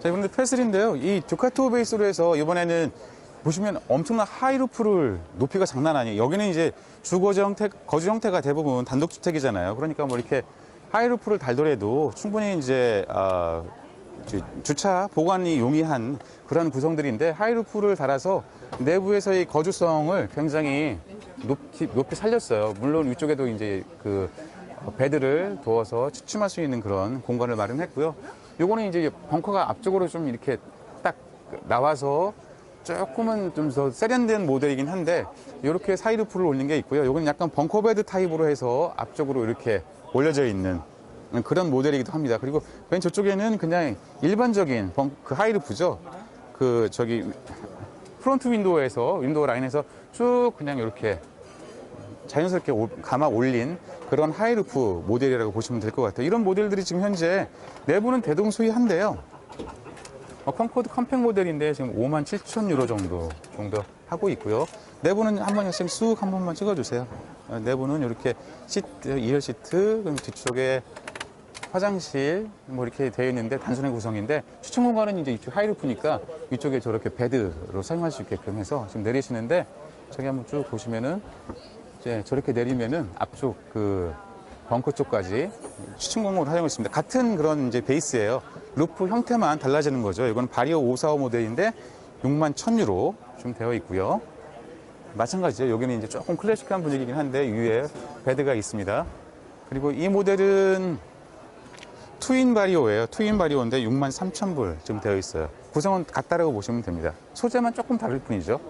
자, 이번에 패슬인데요. 이 듀카토 베이스로 해서 이번에는 보시면 엄청난 하이루프를 높이가 장난 아니에요. 여기는 이제 주거지 형태, 거주 형태가 대부분 단독주택이잖아요. 그러니까 뭐 이렇게 하이루프를 달더라도 충분히 이제, 아, 주- 주차 보관이 용이한 그런 구성들인데 하이루프를 달아서 내부에서의 거주성을 굉장히 높이, 높이 살렸어요. 물론 위쪽에도 이제 그 어, 베드를 두어서 취침할 수 있는 그런 공간을 마련했고요. 요거는 이제 벙커가 앞쪽으로 좀 이렇게 딱 나와서 조금은 좀 더 세련된 모델이긴 한데 이렇게 사이드 풀을 올린 게 있고요. 요건 약간 벙커베드 타입으로 해서 앞쪽으로 이렇게 올려져 있는 그런 모델이기도 합니다. 그리고 맨 저쪽에는 그냥 일반적인 벙- 그 하이루프죠. 그 저기 프론트 윈도우에서 윈도우 라인에서 쭉 그냥 이렇게 자연스럽게 올- 감아 올린 그런 하이루프 모델이라고 보시면 될 것 같아요. 이런 모델들이 지금 현재 내부는 대동소이한데요. 어, 컨코드 컴팩 모델인데 지금 5만 7천 유로 정도 정도 하고 있고요. 내부는 한 번씩 쑥한 번만 찍어주세요. 어, 내부는 이렇게 시트, 2열 시트, 그럼 뒤쪽에 화장실 뭐 이렇게 되어 있는데 단순한 구성인데 추천 공간은 이제 이쪽 하이루프니까 이쪽에 저렇게 베드로 사용할 수 있게끔 해서 지금 내리시는데 저기 한번 쭉 보시면은 이제 저렇게 내리면은 앞쪽 그 벙커 쪽까지 추천 공간으로 사용을 했습니다. 같은 그런 이제 베이스예요. 루프 형태만 달라지는 거죠. 이건 바리오 545 모델인데 6만 1000유로 좀 되어 있고요. 마찬가지죠. 여기는 이제 조금 클래식한 분위기긴 한데 위에 베드가 있습니다. 그리고 이 모델은 투인 바리오예요. 투인 바리오인데 6만 3천 불 지금 되어 있어요. 구성은 같다라고 보시면 됩니다. 소재만 조금 다를 뿐이죠.